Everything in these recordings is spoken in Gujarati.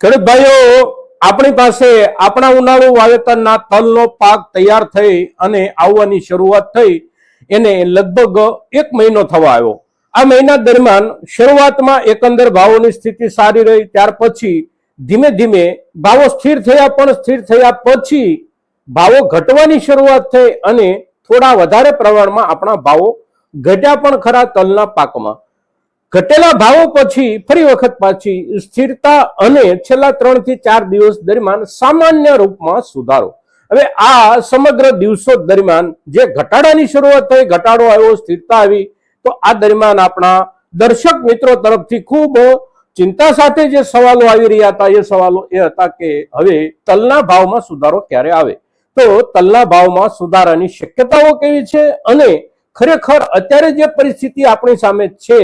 ખેડૂત ભાઈઓ, આપણી પાસે આપણા ઉનાળુ વાવેતરના તલનો પાક તૈયાર થઈ અને આવવાની શરૂઆત થઈ. એને લગભગ એક મહિનો થવા આવ્યો. આ મહિના દરમિયાન શરૂઆતમાં એકંદર ભાવોની સ્થિતિ સારી રહી. ત્યાર પછી ધીમે ધીમે ભાવો સ્થિર થયા, પણ સ્થિર થયા પછી ભાવો ઘટવાની શરૂઆત થઈ અને થોડા વધારે પ્રમાણમાં આપણા ભાવો ઘટ્યા પણ ખરા તલના પાકમાં. ઘટેલા ભાવો પછી ફરી વખત પાછી સ્થિરતા અને છેલ્લા ત્રણથી ચાર દિવસ દરમિયાન સામાન્ય રૂપમાં સુધારો. હવે આ સમગ્ર દિવસો દરમિયાન જે ઘટાડાની શરૂઆત થઈ, ઘટાડો આવ્યો, સ્થિરતા આવી, તો આ દરમિયાન આપણા દર્શક મિત્રો તરફથી ખૂબ ચિંતા સાથે જે સવાલો આવી રહ્યા હતા, એ સવાલો એ હતા કે હવે તલના ભાવમાં સુધારો ક્યારે આવે? તો તલના ભાવમાં સુધારાની શક્યતાઓ કેવી છે? અને ખરેખર અત્યારે જે પરિસ્થિતિ આપણી સામે છે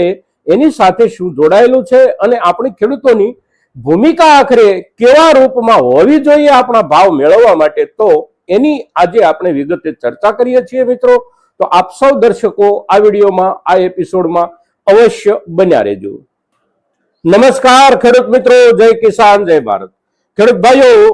એની સાથે શું જોડાયેલું છે અને આપણી ખેડૂતોની ભૂમિકા આખરે કેવા રૂપમાં હોવી જોઈએ આપણા ભાવ મેળવવા માટે, તો એની આજે આપણે વિગતે ચર્ચા કરીએ છીએ મિત્રો. તો આપ સૌ દર્શકો આ વિડીયોમાં, આ એપિસોડમાં અવશ્ય બન્યા રહેજો. નમસ્કાર ખેડૂત મિત્રો, જય કિસાન, જય ભારત. ખેડૂત ભાઈઓ,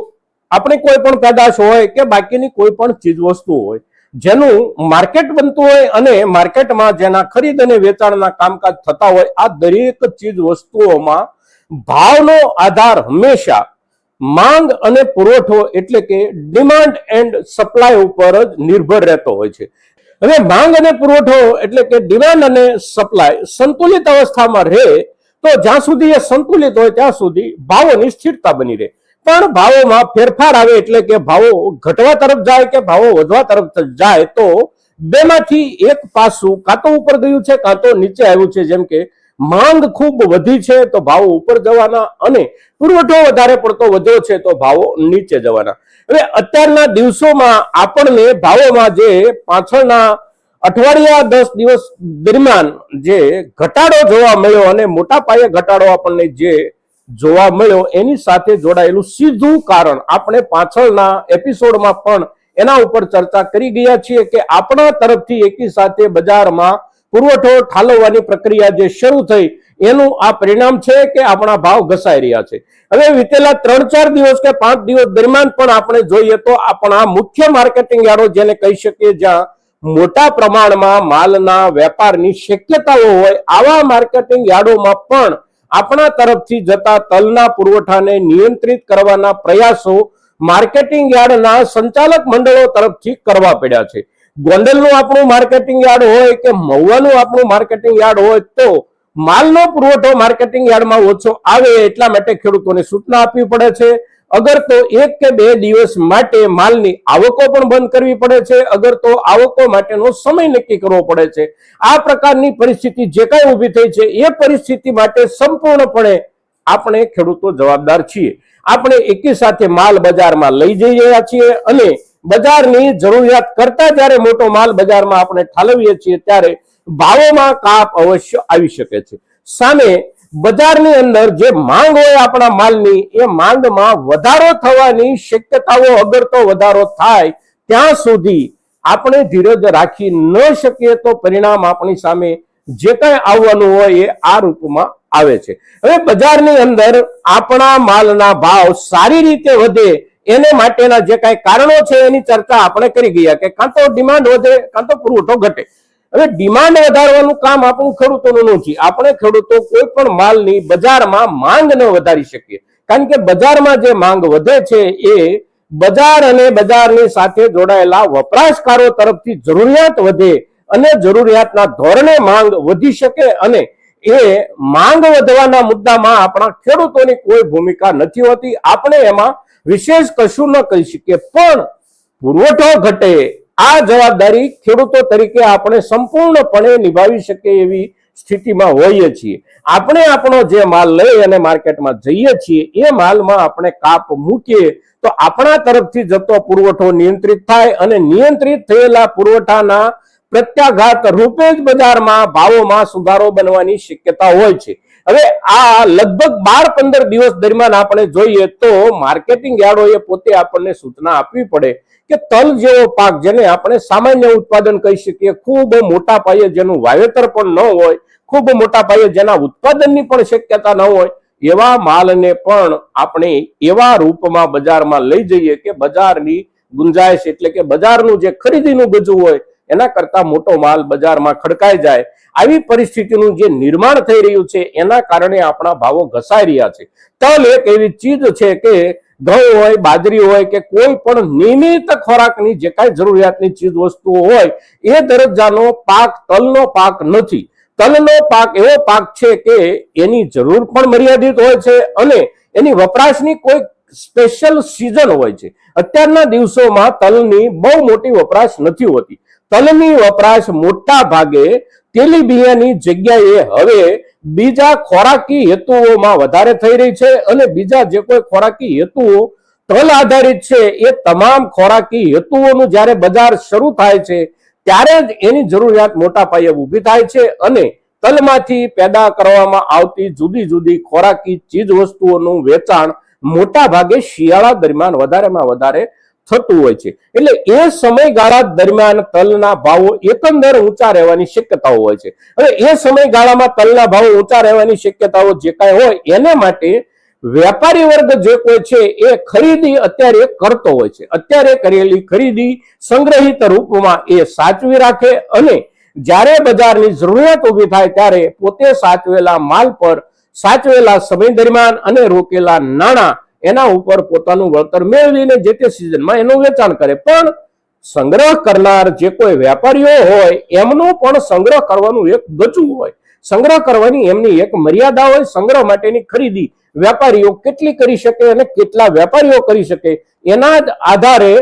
આપણી કોઈ પણ પેદાશ હોય કે બાકીની કોઈ પણ ચીજ વસ્તુ હોય જેનું માર્કેટ બનતું હોય અને માર્કેટમાં જેના ખરીદ અને વેચાણના કામકાજ થતા હોય, આ દરેક ચીજ વસ્તુઓમાં ભાવનો આધાર હંમેશા માંગ અને પુરવઠો એટલે કે ડિમાન્ડ એન્ડ સપ્લાય ઉપર જ નિર્ભર રહેતો હોય છે. હવે માંગ અને પુરવઠો એટલે કે ડિમાન્ડ અને સપ્લાય સંતુલિત અવસ્થામાં રહે તો જ્યાં સુધી એ સંતુલિત હોય ત્યાં સુધી ભાવોની સ્થિરતા બની રહે. પણ ભાવોમાં ફેરફાર આવે એટલે કે ભાવો ઘટવા તરફ જાય કે ભાવો વધવા તરફ જાય તો બેમાંથી એક પાસું કાં તો ઉપર ગયું છે કાં તો નીચે આવ્યું છે. જેમ કે માંગ ખૂબ વધી છે તો ભાવો ઉપર જવાના અને પુરવઠો વધારે પડતો વધ્યો છે તો ભાવો નીચે જવાના. હવે અત્યારના દિવસોમાં આપણને ભાવોમાં જે પાછળના અઠવાડિયા દસ દિવસ દરમિયાન જે ઘટાડો જોવા મળ્યો અને મોટા પાયે ઘટાડો આપણને જે જોવા મળ્યો. એની સાથે જોડાયેલું સીધું કારણ આપણે પાછળના એપિસોડમાં પણ એના ઉપર ચર્ચા કરી ગયા છીએ કે આપણા તરફથી એકી સાથે બજારમાં પુરવઠો ઠાલવવાની પ્રક્રિયા જે શરૂ થઈ, એનું આ પરિણામ છે કે આપણા ભાવ ઘસાઈ રહ્યા છે. હવે વિતેલા ત્રણ ચાર દિવસ કે પાંચ દિવસ દરમિયાન પણ આપણે જોઈએ તો આપણા મુખ્ય માર્કેટિંગ યાર્ડો જેને કહી શકીએ જ્યાં મોટા પ્રમાણમાં માલના વેપારની શક્યતાઓ હોય, આવા માર્કેટિંગ યાર્ડોમાં પણ આપણા તરફથી જતા તલના પુરવઠાને નિયંત્રિત કરવાના પ્રયાસો માર્કેટિંગ યાર્ડના સંચાલક મંડળો તરફથી કરવા પડ્યા છે. ગોંડલનું આપણું માર્કેટિંગ યાર્ડ હોય કે મહુવાનું આપણું માર્કેટિંગ યાર્ડ હોય તો માલનો પુરવઠો માર્કેટિંગ યાર્ડમાં ઓછો આવે એટલા માટે ખેડૂતોને સૂચના આપવી પડે છે. અગર તો એક કે બે દિવસ માટે માલની આવકો પણ બંધ કરવી પડે છે, અગર તો આવકો માટેનો સમય નક્કી કરવો પડે છે. આ પ્રકારની પરિસ્થિતિ જે કાંઈ ઊભી થઈ છે, એ પરિસ્થિતિ માટે સંપૂર્ણપણે આપણે ખેડૂતો જવાબદાર છીએ. આપણે એકી સાથે માલ બજારમાં લઈ જઈ રહ્યા છીએ અને બજારની જરૂરિયાત કરતા જ્યારે મોટો માલ બજારમાં આપણે ઠાલવીએ છીએ, ત્યારે ભાવોમાં કાપ અવશ્ય આવી શકે છે. સામે બજારની અંદર જે માંગ હોય આપણા માલની, એ માંગમાં વધારો થવાની શક્યતાઓ અગર તો વધારો થાય, ત્યાં સુધી આપણે ધીરજ રાખી ન શકીએ તો પરિણામ આપણી સામે જે કાંઈ આવવાનું હોય એ આ રૂપમાં આવે છે. હવે બજારની અંદર આપણા માલના ભાવ સારી રીતે વધે એને માટેના જે કાંઈ કારણો છે એની ચર્ચા આપણે કરી ગયા કે કાં તો ડિમાન્ડ વધે, કાં તો પુરવઠો ઘટે. હવે ડિમાન્ડ વધારવાનું કામ આપણું ખેડૂતોનું નથી આપણે ખેડૂતો કોઈ પણ માલની બજારમાં માંગ ન વધારી શકીએ. કારણ કે બજારમાં જે માંગ વધે છે એ બજાર અને બજારની સાથે જોડાયેલા વપરાશકારો તરફથી જરૂરિયાત વધે અને જરૂરિયાતના ધોરણે માંગ વધી શકે અને એ માંગ વધવાના મુદ્દામાં આપણા ખેડૂતોની કોઈ ભૂમિકા નથી હોતી. આપણે એમાં વિશેષ કશું ન કહી શકીએ. પણ પુરવઠો ઘટે આ જવાબદારી ખેડૂતો તરીકે આપણે સંપૂર્ણપણે નિભાવી શકીએ એવી સ્થિતિમાં હોઈએ છીએ. આપણે આપણો જે માલ લઈ અને માર્કેટમાં જઈએ છીએ, એ માલમાં આપણે કાપ મૂકીએ તો આપણા તરફથી જતો પુરવઠો નિયંત્રિત થાય અને નિયંત્રિત થયેલા પુરવઠાના પ્રત્યાઘાત રૂપે જ બજારમાં ભાવોમાં સુધારો બનવાની શક્યતા હોય છે. હવે આ લગભગ બાર પંદર દિવસ દરમિયાન આપણે જોઈએ તો માર્કેટિંગ યાર્ડોએ પોતે આપણને સૂચના આપવી પડે કે તલ જેવો પાક જેને આપણે સામાન્ય ઉત્પાદન કહી શકીએ, ખૂબ મોટા પાયે જેનું વાવેતર પણ ન હોય, ખૂબ મોટા પાયે જેના ઉત્પાદનની પણ શક્યતા ન હોય, એવા માલને પણ આપણે એવા રૂપમાં બજારમાં લઈ જઈએ કે બજારની ગુંજાઈશ એટલે કે બજારનું જે ખરીદીનું ગજું હોય એના કરતા મોટો માલ બજારમાં ખડકાઈ જાય આવી પરિસ્થિતિનું જે નિર્માણ થઈ રહ્યું છે, એના કારણે આપણા ભાવો ઘસાઈ રહ્યા છે. તલ એક એવી ચીજ છે કે ઘઉં હોય, બાજરી હોય કે કોઈ પણ નિયમિત ખોરાકની જે કાંઈ જરૂરિયાતની ચીજ વસ્તુઓ હોય, એ દરજ્જાનો પાક, તલનો પાક નથી. તલનો પાક એવો પાક છે કે એની જરૂર પણ મર્યાદિત હોય છે અને એની વપરાશની કોઈ સ્પેશિયલ સિઝન હોય છે. અત્યારના દિવસોમાં તલની બહુ મોટી વપરાશ નથી હોતી. તલની વપરાશ મોટા ભાગે તેલીબિયાની જગ્યાએ હવે બીજા ખોરાકી હેતુઓમાં વધારે થઈ રહી છે અને બીજા જે કોઈ ખોરાકી હેતુઓ તલ આધારિત છે એ તમામ ખોરાકી હેતુઓનું જ્યારે બજાર શરૂ થાય છે, ત્યારે જ એની જરૂરિયાત મોટા પાયે ઊભી થાય છે અને તલમાંથી પેદા કરવામાં આવતી જુદી જુદી ખોરાકી ચીજ વસ્તુઓનું વેચાણ મોટા ભાગે શિયાળા દરમિયાન વધારેમાં વધારે થતું હોય છે. એટલે એ સમયગાળા દરમિયાન તલના ભાવો એકંદર ઊંચા રહેવાની શક્યતાઓ હોય છે. હવે એ સમયગાળામાં તલના ભાવો ઊંચા રહેવાની શક્યતાઓ જે કાંઈ હોય, એને માટે વેપારી વર્ગ જે કોઈ છે, એ ખરીદી અત્યારે કરતો હોય છે. અત્યારે કરેલી ખરીદી સંગ્રહિત રૂપમાં એ સાચવી રાખે અને જ્યારે બજારની જરૂરિયાત ઊભી થાય ત્યારે પોતે સાચવેલા માલ પર સાચવેલા સમય દરમિયાન અને રોકેલા નાણાં એના ઉપર પોતાનું વળતર મેળવીને જે તે સિઝનમાં એનું વેચાણ કરે. પણ સંગ્રહ કરનાર જે કોઈ વેપારીઓ હોય, એમનું પણ સંગ્રહ કરવાનું એક ગજું હોય. સંગ્રહ કરવાની એમની એક મર્યાદા હોય, સંગ્રહ માટેની ખરીદી વેપારીઓ કેટલી કરી શકે અને કેટલા વેપારીઓ કરી શકે, એના જ આધારે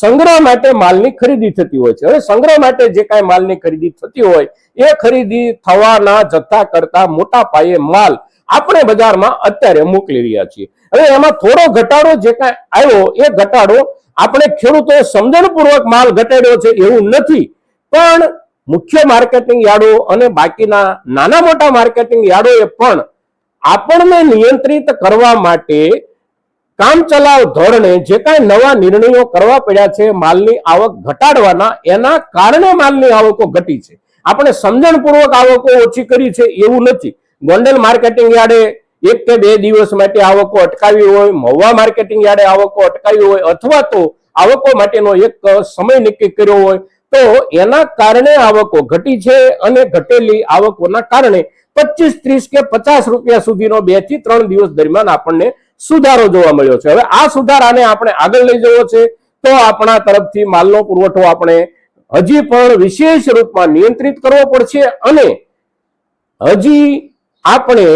સંગ્રહ માટે માલની ખરીદી થતી હોય છે. હવે સંગ્રહ માટે જે કાંઈ માલની ખરીદી થતી હોય, એ ખરીદી થવાના જથ્થા કરતા મોટા પાયે માલ આપણે બજારમાં અત્યારે મોકલી રહ્યા છીએ. હવે એમાં થોડો ઘટાડો જે કાંઈ આવ્યો, એ ઘટાડો આપણે ખેડૂતોએ સમજણપૂર્વક માલ ઘટાડ્યો છે એવું નથી. પણ મુખ્ય માર્કેટિંગ યાર્ડો અને બાકીના નાના મોટા માર્કેટિંગ યાર્ડોએ પણ આપણને નિયંત્રિત કરવા માટે કામચલાઉ ધોરણે જે કાંઈ નવા નિર્ણયો કરવા પડ્યા છે, માલની આવક ઘટાડવાના, એના કારણે માલની આવકો ઘટી છે. આપણે સમજણપૂર્વક આવકો ઓછી કરી છે એવું નથી. ગોંડલ માર્કેટિંગ યાર્ડે એક કે બે દિવસ માટે આવકો અટકાવી હોય, મહુવા માર્કેટિંગ યાર્ડે આવકો અટકાવી હોય, અથવા તો આવકો માટેનો એક સમય નક્કી કર્યો હોય, તો એના કારણે આવકો ઘટી છે અને ઘટેલી આવકોના કારણે પચીસ, ત્રીસ કે પચાસ રૂપિયા સુધીનો બેથી ત્રણ દિવસ દરમિયાન આપણને સુધારો જોવા મળ્યો છે. હવે આ સુધારાને આપણે આગળ લઈ જવો છે, તો આપણા તરફથી માલનો પુરવઠો આપણે હજી પણ વિશેષ રૂપમાં નિયંત્રિત કરવો પડશે અને હજી આપણે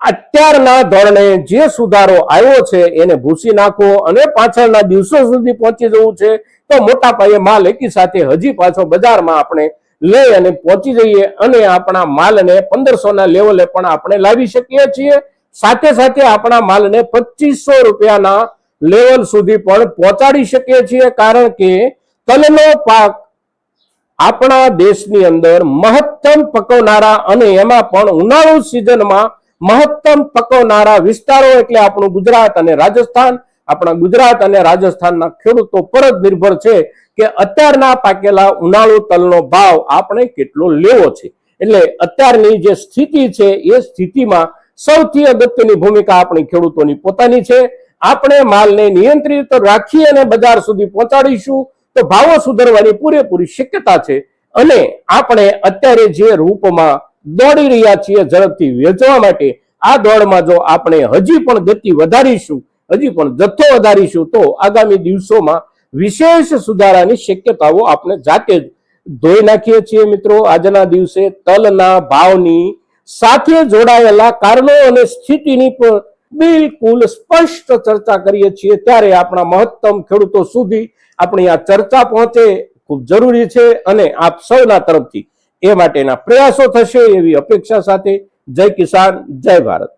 અત્યારના ધોરણે જે સુધારો આવ્યો છે, એને ભૂસી નાખવો અને પાછળના દિવસો સુધી પહોંચી જવું છે. તો મોટા પાયે માલ એકી સાથે હજી પાછો બજારમાં આપણે લઈ અને પહોંચી જઈએ અને આપણા માલને પંદરસો ના લેવલે પણ આપણે લાવી શકીએ છીએ. સાથે સાથે આપણા માલને પચીસો રૂપિયાના લેવલ સુધી પણ પહોંચાડી શકીએ છીએ, કારણ કે તલનો પાક આપણા દેશની અંદર મહત્તમ પકવનારા અને એમાં પણ ઉનાળુ સિઝનમાં મહત્તમ પકવનારા વિસ્તારો એટલે આપણું ગુજરાત અને રાજસ્થાન. આપણા ગુજરાત અને રાજસ્થાનના ખેડૂતો પર જ નિર્ભર છે કે અત્યારના પાકેલા ઉનાળુ તલનો ભાવ આપણે કેટલો લેવો છે. એટલે અત્યારની જે સ્થિતિ છે એ સ્થિતિમાં સૌથી અગત્યની ભૂમિકા આપણી ખેડૂતોની પોતાની છે. આપણે માલને નિયંત્રિત રાખી અને બજાર સુધી પહોંચાડીશું. તો ભાવો સુધરવાની પૂરેપૂરી શક્યતા છે અને આપણે અત્યારે જે રૂપમાં દોડી રહ્યા છીએ ઝડપથી વેચવા માટે, આ દોડમાં જો આપણે હજી પણ ગતિ વધારીશું, હજી પણ જથ્થો વધારીશું, તો આગામી દિવસોમાં વિશેષ સુધારાની શક્યતાઓ આપણે જાતે જ ધોઈ નાખીએ છીએ મિત્રો. આજના દિવસે તલના ભાવની સાથે જોડાયેલા કારણો અને સ્થિતિની પણ બિલકુલ સ્પષ્ટ ચર્ચા કરીએ છીએ. ત્યારે આપણા મહત્તમ ખેડૂતો સુધી આપણી આ ચર્ચા પહોંચે, ખૂબ જરૂરી છે અને આપ સૌના તરફથી એ માટેના પ્રયાસો થશે એવી અપેક્ષા સાથે જય કિસાન, જય ભારત.